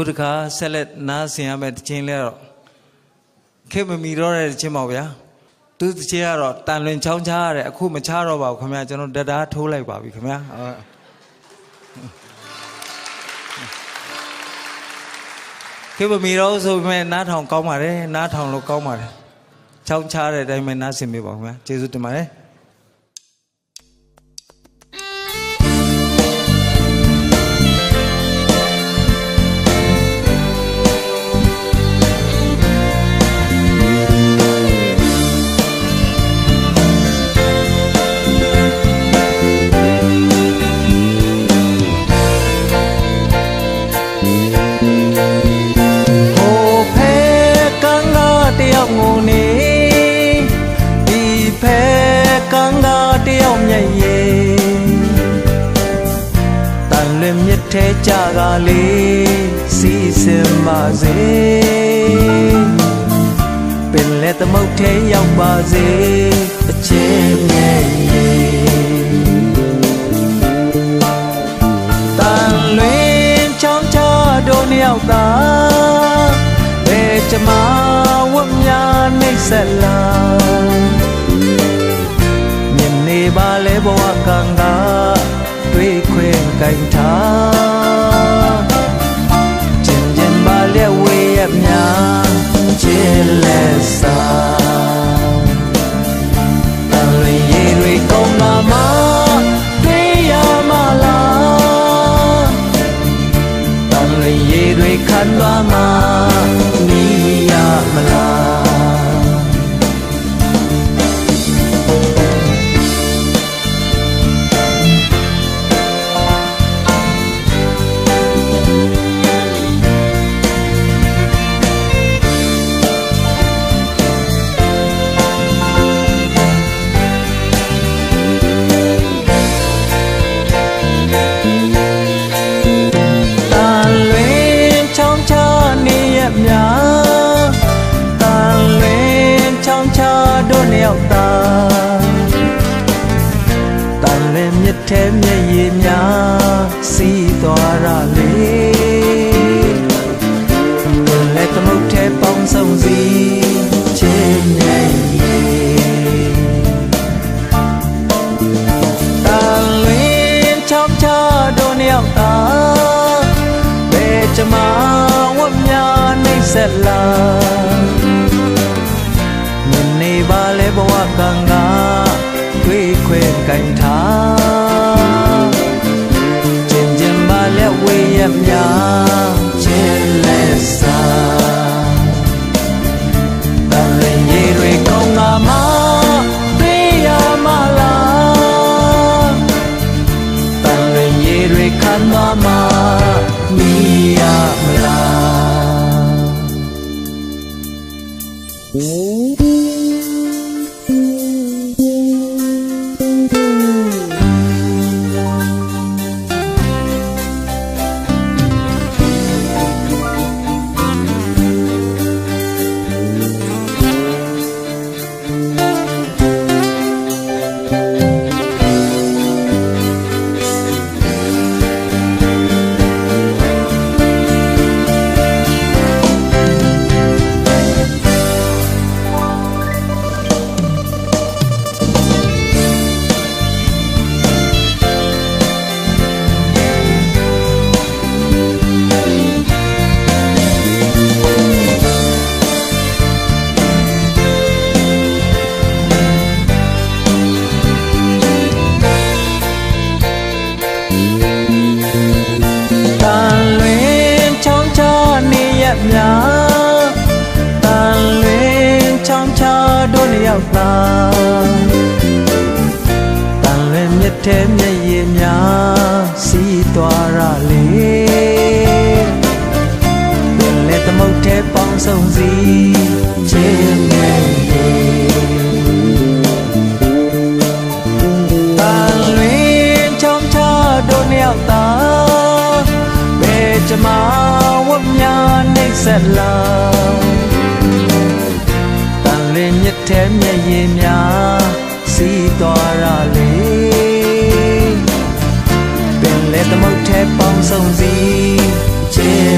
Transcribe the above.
ခုတခါဆက်လက်နားဆင်ရမယ့်တခြင်းလဲတော့ခေတ်မမီတော့တဲ့တခြင်းပါဗျာသူတခြင်းကတော့တန်လွင်ချောင်းချားရတယ်အခုမချားတော့ပါဘူးခင်ဗျာကျွန်တော်တဒါထိုးလိုက်ပါပြီခင်ဗျာဟုတ်ခေတ်မမီတော့ဆိုပေမဲ့နားထောင်ကောင်းပါတယ်နားထောင်လို့ကောင်းပါတယ်ချောင်းချားတဲ့အတိုင်းပဲနားဆင်ပေးပါခင်ဗျာကျေးဇူးတင်ပါတယ် ထဲကြကလေးစီစင်ပါစေပင်လက်သမုတ်ထဲရောက်ပါစေအချင်းမျက်ရည်တန်လွင်ချောင်းချတို့နှစ်ယောက်သာဘယ်ကြမှာဝတ်များနှိမ့်ဆက်လာမြင်နေပါလေဘဝကံကတွေးခွင်ကြိုင်ထား ချ ထဲမျက်ရည်များစီးသွားရလေလက်သမုတ်ထဲပေါင်းစုံစီချင်းမျက်ရည်တန်လွင်ချောင်းချတို့နှစ်ယောက်သာဘယ်ကြမှာဝတ်များနှိမ့်ဆက်လာမနေပါလေဘဝကံကတွေးခွဲကြိုင်ထား တ က်သာတန်လွင်မြစ်ထဲမျက်ရည်များစီးသွားရလေပင်လေသမုတ်ထဲပေါင်းစုံစီ ထဲမျက်ရည်များစီးသွားရလေပင်လေသမုတ်ထဲပေါင်းစုံစီချင်းမျက်